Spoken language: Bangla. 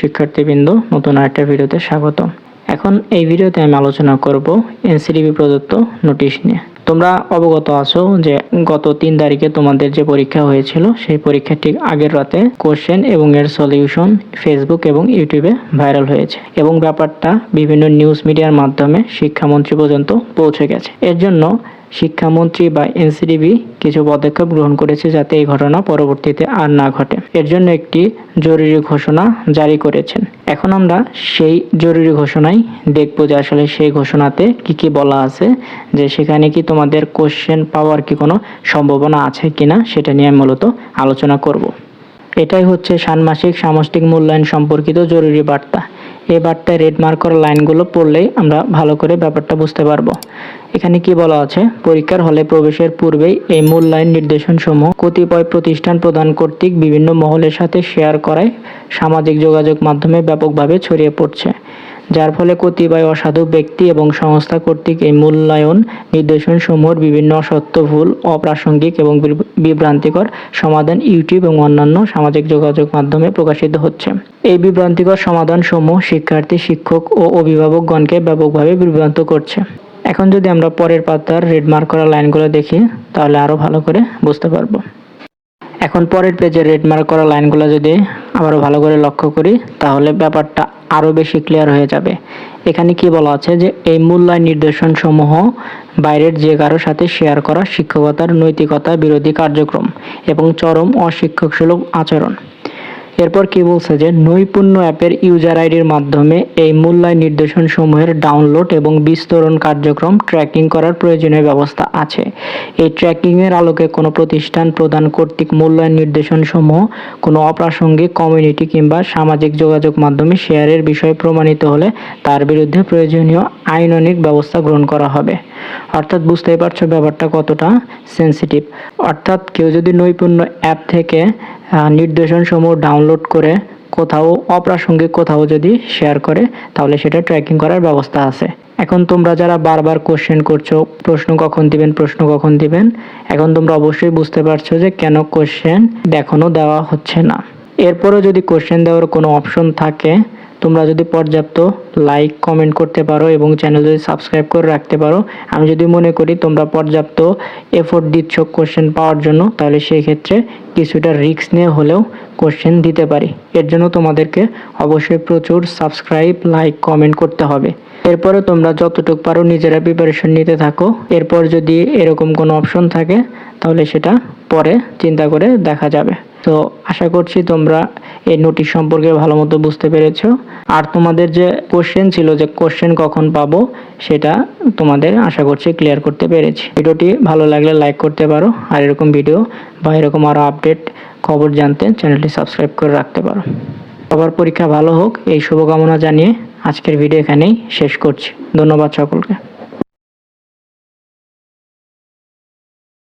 শিক্ষার্থীবৃন্দ, নতুন আরেকটা ভিডিওতে স্বাগত এখন এই ভিডিওতে আমি আলোচনা করব এনসিডিবি প্রদত্ত নোটিশ নিয়ে। তোমরা অবগত আছো যে গত তিন তারিখে তোমাদের যে পরীক্ষা হয়েছিল, সেই পরীক্ষা ঠিক আগের রাতে কোশ্চেন এবং এর সলিউশন ফেসবুক এবং ইউটিউবে ভাইরাল হয়েছে এবং ব্যাপারটা বিভিন্ন নিউজ মিডিয়ার মাধ্যমে শিক্ষামন্ত্রী পর্যন্ত পৌঁছে গেছে। এর জন্য শিক্ষামন্ত্রী বা এনসিডিবি কিছু পদক্ষেপ গ্রহণ করেছে যাতে এই ঘটনা পরবর্তীতে আর না ঘটে। এর জন্য একটি জরুরি ঘোষণা জারি করেছেন। এখন আমরা সেই জরুরি ঘোষণায় দেখব যে আসলে সেই ঘোষণাতে কি কি বলা আছে, যে সেখানে কি তোমাদের কোশ্চেন পাওয়ার কি কোনো সম্ভাবনা আছে কিনা সেটা নিয়ে মূলত আলোচনা করব। এটাই হচ্ছে ষান্মাসিক সামষ্টিক মূল্যায়ন সম্পর্কিত জরুরি বার্তা। এই বার্তায় রেড মার্ক করা লাইনগুলো পড়লেই আমরা ভালো করে ব্যাপারটা বুঝতে পারব। এখানে কি বলা আছে? পরীক্ষার হলে প্রবেশের পূর্বেই এই মূল মূল্যায়ন নির্দেশনসমূহ কতিপয় প্রতিষ্ঠান প্রদান কর্তৃক বিভিন্ন মহলের সাথে শেয়ার করায় সামাজিক যোগাযোগ মাধ্যমে ব্যাপকভাবে ছড়িয়ে পড়ছে। যার ফলে কতিপয় অসাধু ব্যক্তি এবং সংস্থা কর্তৃক এই মূল্যায়ন নির্দেশনসমূহের বিভিন্ন অসত্য ভুল, অপ্রাসঙ্গিক এবং বিভ- বিভ্রান্তিকর সমাধান ইউটিউব এবং অন্যান্য সামাজিক যোগাযোগ মাধ্যমে প্রকাশিত হচ্ছে। এই বিভ্রান্তিকর সমাধানসমূহ শিক্ষার্থী, শিক্ষক ও অভিভাবকগণকে ব্যাপকভাবে বিভ্রান্ত করছে। এখন যদি আমরা পরের পাতার রেড মার্ক করা লাইনগুলো দেখি, তাহলে আরও ভালো করে বুঝতে পারব। এখন পরের পেজে রেড মার্ক করা লাইনগুলো যদি আবারও ভালো করে লক্ষ্য করি, তাহলে ব্যাপারটা আরও বেশি ক্লিয়ার হয়ে যাবে। এখানে কি বলা আছে যে, এই মূল্যায়ন নির্দেশন সমূহ বাইরের যে কারোর সাথে শেয়ার করা শিক্ষকতার নৈতিকতা বিরোধী কার্যক্রম এবং চরম অশিক্ষকসুলভ আচরণ। এরপর কি বলছে যে, নৈপুণ্য অ্যাপের ইউজার আইডির মাধ্যমে এই মূল্যায়ন নির্দেশন সমূহের ডাউনলোড এবং বিস্তরণ কার্যক্রম ট্র্যাকিং করার প্রয়োজনীয় ব্যবস্থা আছে। এই ট্র্যাকিং এর আলোকে কোনো প্রতিষ্ঠান প্রদান কর্তৃক মূল্যায়ন নির্দেশন সমূহ, কোনো অপ্রাসঙ্গিক কমিউনিটি কিংবা সামাজিক যোগাযোগ মাধ্যমে শেয়ারের বিষয়ে প্রমাণিত হলে তার বিরুদ্ধে প্রয়োজনীয় আইনানিক ব্যবস্থা গ্রহণ করা হবে। অর্থাৎ বুঝতেই পারছ ব্যাপারটা কতটা সেনসিটিভ অর্থাৎ কেউ যদি নৈপুণ্য অ্যাপ থেকে নির্দেশনসমূহ ডাউনলোড করে কোথাও, অপ্রাসঙ্গিক কোথাও যদি শেয়ার করে, তাহলে সেটা ট্র্যাকিং করার ব্যবস্থা আছে। এখন তোমরা যারা বারবার কোশ্চেন করছ, প্রশ্ন কখন দিবেন, প্রশ্ন কখন দিবেন, এখন তোমরা অবশ্যই বুঝতে পারছ যে কেন কোশ্চেন দেখানো দেওয়া হচ্ছে না। এরপরও যদি কোশ্চেন দেওয়ার কোনো অপশন থাকে তোমরা যদি পর্যাপ্ত লাইক কমেন্ট করতে পারো এবং চ্যানেল যদি সাবস্ক্রাইব করে রাখতে পারো, আমি যদি মনে করি তোমরা পর্যাপ্ত এফোর্ট দিচ্ছ কোশ্চেন পাওয়ার জন্য, তাহলে সেই ক্ষেত্রে কিছুটা রিস্ক নিয়ে হলেও কোশ্চেন দিতে পারি। এর জন্য তোমাদেরকে অবশ্যই প্রচুর সাবস্ক্রাইব লাইক কমেন্ট করতে হবে। এরপরে তোমরা যতটুকু পারো নিজেরা প্রিপারেশন নিতে থাকো। এরপর যদি এরকম কোনো অপশন থাকে, তাহলে সেটা পরে চিন্তা করে দেখা যাবে। তো আশা করছি তোমরা এই নোটিশ সম্পর্কে ভালো মতো বুঝতে পেরেছ। আর তোমাদের যে কোশ্চেন ছিল যে কোশ্চেন কখন পাবো, সেটা তোমাদের আশা করছি ক্লিয়ার করতে পেরেছি। ভিডিওটি ভালো লাগলে লাইক করতে পারো, আর এরকম ভিডিও বা এরকম আরও আপডেট খবর জানতে চ্যানেলটি সাবস্ক্রাইব করে রাখতে পারো। সবার পরীক্ষা ভালো হোক, এই শুভকামনা জানিয়ে আজকের ভিডিও এখানেই শেষ করছি। ধন্যবাদ সকলকে।